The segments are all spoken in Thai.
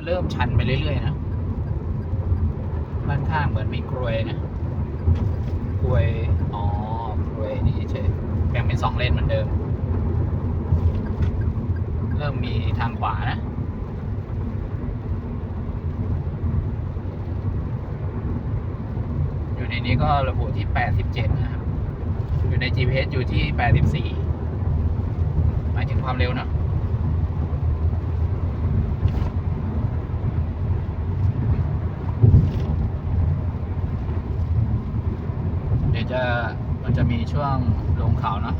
จะเริ่มชันไปเรื่อยๆนะด้านข้างเหมือนมีกรวยนะกรวย อ๋อกรวยนี่เฉยแบ่งเป็นสองเลนเหมือนเดิม เริ่มมีทางขวานะอยู่ในนี้ก็ระบุที่ 87 นะครับ อยู่ใน GPS อยู่ที่ 84 หมายถึงความเร็วเนอะ เดี๋ยวจะมันจะมี ช่วงลงเขาเนาะ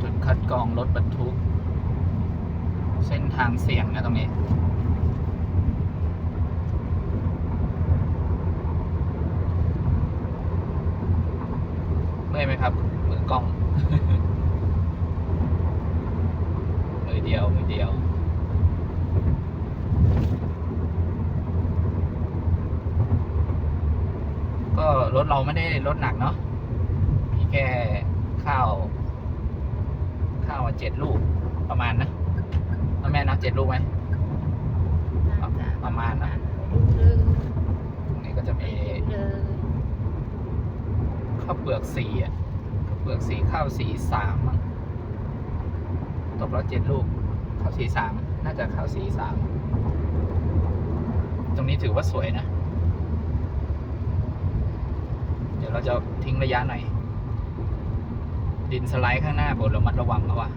จุดคัดกรองรถบรรทุก เส้นทางเสี่ยงนะตรงนี้ เมื่อยไหมครับมือกล้องมือเดียวมือเดียวก็รถเราไม่ได้รถหนักเนาะาวข้าวเจ็ดลูกประมาณนะแล้วแม่นับเจ็ดลูกไหมประมาณนะตรงนี้ก็จะมีข้าวเปลือกสีอะข้าวเปลือกสีข้าวสีสามมั้งตกแล้วเจ็ดลูกข้าวสีสามน่าจะข้าวสีสามตรงนี้ถือว่าสวยนะ เดี๋ยวเราจะทิ้งระยะหน่อย ดินสไลด์ข้างหน้าบนระมัดระวังนะวะ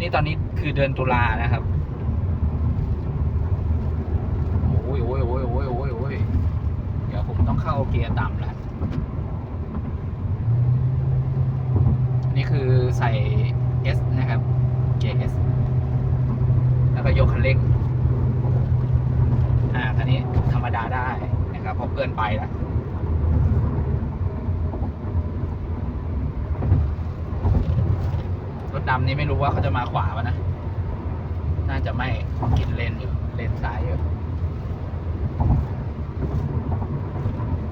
นี่ตอนนี้คือเดือนตุลานะครับโอ้ยโอ้ยโอ้ยโอ้ยโอ้ยโอ้ยเดี๋ยวผมต้องเข้าเกียร์ต่ำแล้วนี่คือใส่ S นะครับ เกียร์ S แล้วก็ยกคันเร่งอ่าคันนี้ธรรมดาได้นะครับเพราะเพื่อนไปแล้ว รถดำนี้ไม่รู้ว่าเขาจะมาขวาวะนะ น่าจะไม่กินเลนอยู่เลนซ้ายอยู่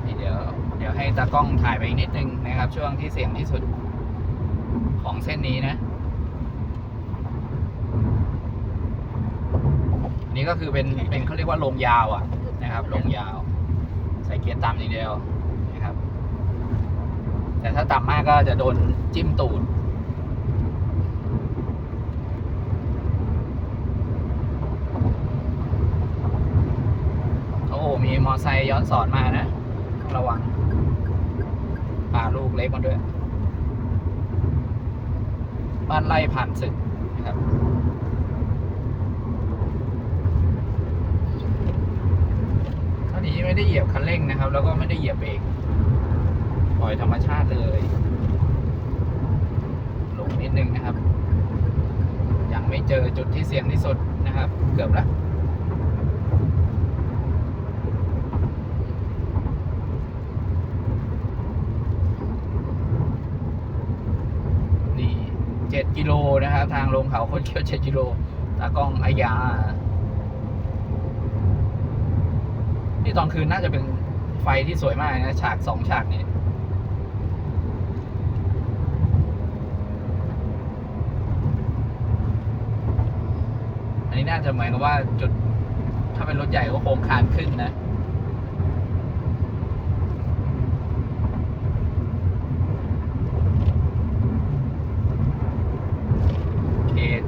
นี่เดี๋ยว เดี๋ยวให้ตากล้องถ่ายไปอีกนิดนึงนะครับ ช่วงที่เสี่ยงที่สุดของเส้นนี้นะ นี่ก็คือเป็นเป็นเขาเรียกว่าลงยาวอะนะครับลงยาว ใส่เกียร์ต่ำอย่างเดียวนะครับ แต่ถ้าต่ำมากก็จะโดนจิ้มตูด โอ้โห มีมอไซค์ย้อนสอนมานะระวังพาลูกเล็กมาด้วย บ้านไร่ผ่านศึกนะครับครานี้ไม่ได้เหยียบคันเร่งนะครับ แล้วก็ไม่ได้เหยียบเบรกปล่อยธรรมชาติเลยลงนิดนึงนะครับ ยังไม่เจอจุดที่เสี่ยงที่สุดนะครับ เกือบแล้ว นี่เจ็ด กิโลนะครับ ทางลงเขาคนเขียวเจ็ดกิโลตากล้องอายา นี่ตอนคืนน่าจะเป็นไฟที่สวยมากนะ ฉากสองฉากนี้อันนี้น่าจะหมือนกับว่าจุดถ้าเป็นรถใหญ่ก็โค้งคานขึ้นนะ เขต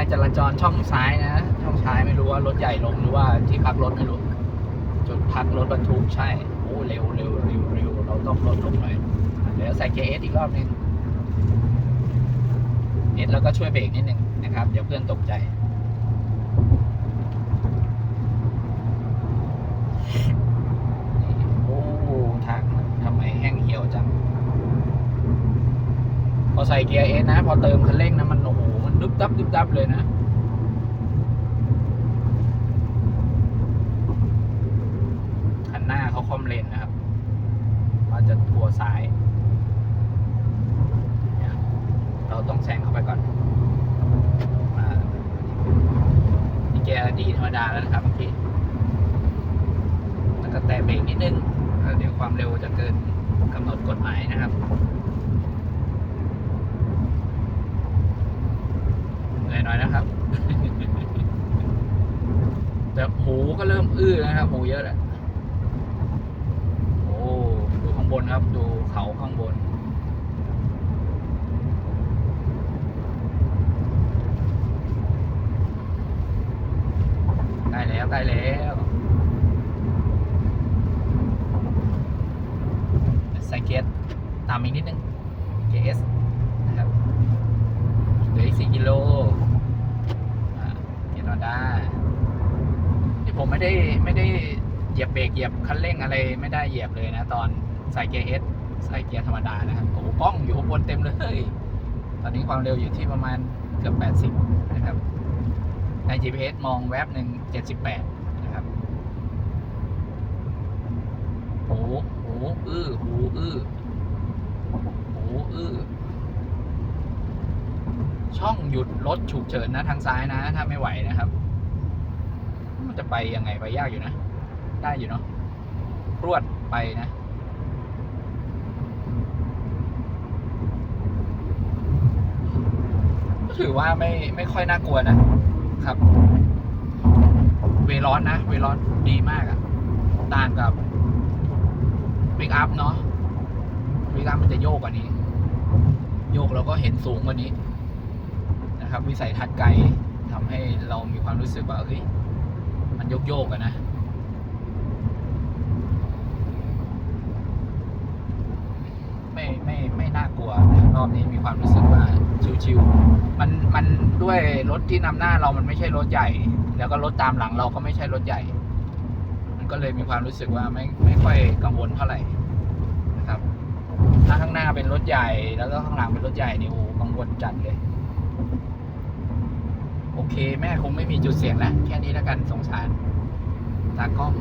กวดขันวินัยจราจรช่องซ้ายนะ ช่องซ้ายไม่รู้ว่ารถใหญ่ลงหรือว่าที่พักรถไม่รู้จุดพักรถบรรทุกใช่โอ้เร็วเร็วเร็วเร็วเราต้องลดลงหน่อยเดี๋ยวใส่เกียร์เอสอีกรอบหนึงเอสแล้วก็ช่วยเบรกนิดนึงนะครับ เดี๋ยวเพื่อนตกใจโอ้ทางทำไมแห้งเหี่ยวจังพอใส่เกียร์เอสนะ พอเติมคันเร่งนะมันโอ้โหมั นดึบดับดึบดับเลยนะคันหน้าเขาคอมเลนนะครับว่าจะทัวร์ซ้าย เราต้องแซงเข้าไปก่อนมานี่แกดีธรรมดาแล้วนะครับเมื่อกี้แล้วก็แตะเบรกนิดนึง เดี๋ยวความเร็วจะเกินกำหนดกฎหมายนะครับเหนื่อยหน่อยนะครับ หูก็เริ่มอื้อแล้วนะครับ หูเยอะแหละโอ้ ดูข้างบน ครับดูเขาข้างบน ได้แล้วได้แล้วใส่เกียร์ตามอีกนิดนึงเกียร์ S นะครับเหลืออีก4กิโลอ่าเกียร์ธรรมดาที่ผมไม่ได้ไม่ได้เหยียบเบรกเหยียบคันเร่งอะไรไม่ได้เหยียบเลยนะตอน ใส่เกียร์ S ใส่เกียร์ธรรมดานะครับโอ้โหกล้องอยู่บนเต็มเลย ตอนนี้ความเร็วอยู่ที่ประมาณเกือบ 80 นะครับ ใน GPS มองแวบหนึ่ง78 นะครับหูหูอื้อหูอื้อหูอื้อช่องหยุดรถฉุกเฉินนะทางซ้ายนะ ถ้าไม่ไหวนะครับ มันจะไปยังไงไปยากอยู่นะ ได้อยู่เนาะรวดไปนะ ก็ ถือว่าไม่ไม่ค่อยน่ากลัวนะครับ เวร้อนนะ เวร้อนดีมากอะต่างกับวิกอัพเนาะวิกอัพมันจะโยกกว่านี้ โยกแล้วก็เห็นสูงกว่านี้นะครับ วิสัยทัศน์ไกลทำให้เรามีความรู้สึกว่าเฮ้ยมันโยกโยกอะนะไม่ไม่ไม่น่ากลัวรอบนี้มีความรู้สึก ชิวๆมันมันด้วยรถที่นำหน้าเรามันไม่ใช่รถใหญ่ แล้วก็รถตามหลังเราก็ไม่ใช่รถใหญ่ มันก็เลยมีความรู้สึกว่าไม่ไม่ค่อยกังวลเท่าไหร่นะครับถ้าข้างหน้าเป็นรถใหญ่แล้วก็ข้างหลังเป็นรถใหญ่นี่โอ้กังวลจัดเลย โอเค แม่คงไม่มีจุดเสี่ยงแล้วแค่นี้แล้วกันสงสารตากล้อง